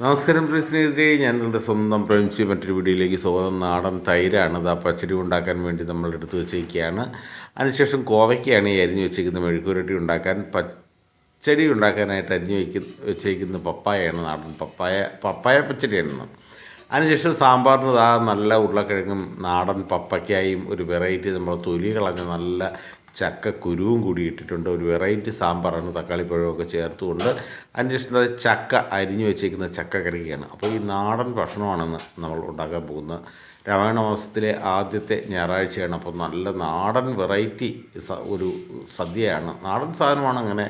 നമസ്കാരം പ്രിയ സ്നേഹിതരെ ഞാൻ നിങ്ങളുടെ സ്വന്തം പ്രേംസി മറ്റൊരു വീഡിയോയിലേക്ക് സ്വാഗതം. നാടൻ തൈരാണ്. ഇതാ പച്ചടി ഉണ്ടാക്കാൻ വേണ്ടി നമ്മൾ എടുത്തു വെച്ചേക്കുകയാണ് അതിനുശേഷം കോവയ്ക്കാണ് ഈ അരിഞ്ഞ് വെച്ചേക്കുന്ന മെഴുക്കുരട്ടി ഉണ്ടാക്കാൻ പച്ചടി ഉണ്ടാക്കാനായിട്ട് അരിഞ്ഞ് വയ്ക്കുന്ന വെച്ചേക്കുന്ന പപ്പായയാണ് നാടൻ പപ്പായ പപ്പായ പച്ചടിയാണ്. അതിനുശേഷം സാമ്പാറിന് ആ നല്ല ഉരുളക്കിഴങ്ങും നാടൻ പപ്പയ്ക്കായും ഒരു വെറൈറ്റി നമ്മൾ തൊലി കളഞ്ഞ നല്ല ചക്ക കുരുവും കൂടി ഇട്ടിട്ടുണ്ട്. ഒരു വെറൈറ്റി സാമ്പാറാണ് തക്കാളിപ്പഴമൊക്കെ ചേർത്തുകൊണ്ട് അതിന്റെ ഇഷ്ടം ചക്ക അരിഞ്ഞു വെച്ചേക്കുന്ന ചക്ക കറിയാണ്. അപ്പോൾ ഈ നാടൻ ഭക്ഷണമാണെന്ന് നമ്മൾ ഉണ്ടാക്കാൻ പോകുന്നത്. രാമായണ മാസത്തിലെ ആദ്യത്തെ ഞായറാഴ്ചയാണ്. അപ്പോൾ നല്ല നാടൻ വെറൈറ്റി ഒരു സദ്യയാണ്. നാടൻ സാധനമാണ് അങ്ങനെ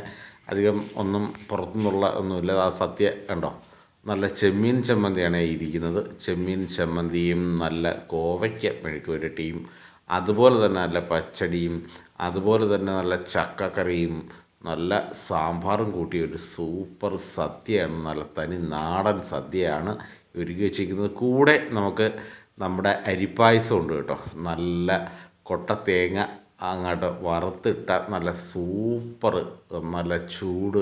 അധികം ഒന്നും പുറത്തുനിന്നുള്ള ഒന്നുമില്ല ആ സദ്യ ഉണ്ടോ നല്ല ചെമ്മീൻ ചമ്മന്തിയാണ് ഇരിക്കുന്നത്. ചെമ്മീൻ ചമ്മന്തിയും നല്ല കോവയ്ക്ക മെഴുക്ക് പുരട്ടിയും അതുപോലെ തന്നെ നല്ല പച്ചടിയും അതുപോലെ തന്നെ നല്ല ചക്കക്കറിയും നല്ല സാമ്പാറും കൂട്ടിയ ഒരു സൂപ്പർ സദ്യയാണ് നല്ല തനി നാടൻ സദ്യയാണ് ഒരുക്കി വെച്ചിരിക്കുന്നത്. കൂടെ നമുക്ക് നമ്മുടെ അരിപ്പായസം ഉണ്ട് കേട്ടോ. നല്ല കൊട്ട തേങ്ങ അങ്ങോട്ട് വറുത്തിട്ട നല്ല സൂപ്പർ നല്ല ചൂട്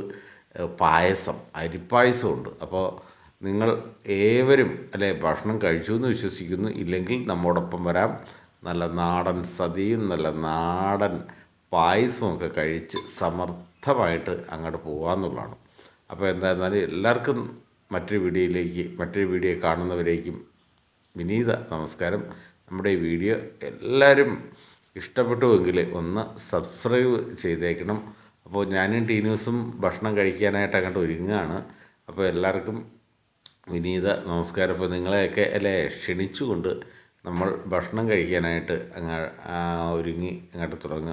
പായസം അരിപ്പായസം ഉണ്ട്. അപ്പോൾ നിങ്ങൾ ഏവരും അല്ലെ ഭക്ഷണം കഴിച്ചു എന്ന് വിശ്വസിക്കുന്നു. ഇല്ലെങ്കിൽ നമ്മോടൊപ്പം വരാം. നല്ല നാടൻ സതിയും നല്ല നാടൻ പായസവും ഒക്കെ കഴിച്ച് സമർത്ഥമായിട്ട് അങ്ങോട്ട് പോകാമെന്നുള്ളതാണ് അപ്പോൾ എന്തായിരുന്നാലും എല്ലാവർക്കും മറ്റൊരു വീഡിയോയിലേക്ക് മറ്റൊരു വീഡിയോ കാണുന്നവരേക്കും വിനീത നമസ്കാരം. നമ്മുടെ ഈ വീഡിയോ എല്ലാവരും ഇഷ്ടപ്പെട്ടുവെങ്കിൽ ഒന്ന് സബ്സ്ക്രൈബ് ചെയ്തേക്കണം. അപ്പോൾ ഞാനും ടീനൂസും ഭക്ഷണം കഴിക്കാനായിട്ട് അങ്ങോട്ട് ഒരുങ്ങുകയാണ്. അപ്പോൾ എല്ലാവർക്കും വിനീത നമസ്കാരം. അപ്പോൾ നിങ്ങളെയൊക്കെ അല്ലേ ക്ഷണിച്ചുകൊണ്ട് നമ്മൾ ഭക്ഷണം കഴിക്കാനായിട്ട് അങ്ങ് ഒരുങ്ങി അങ്ങോട്ട് തുടങ്ങുക.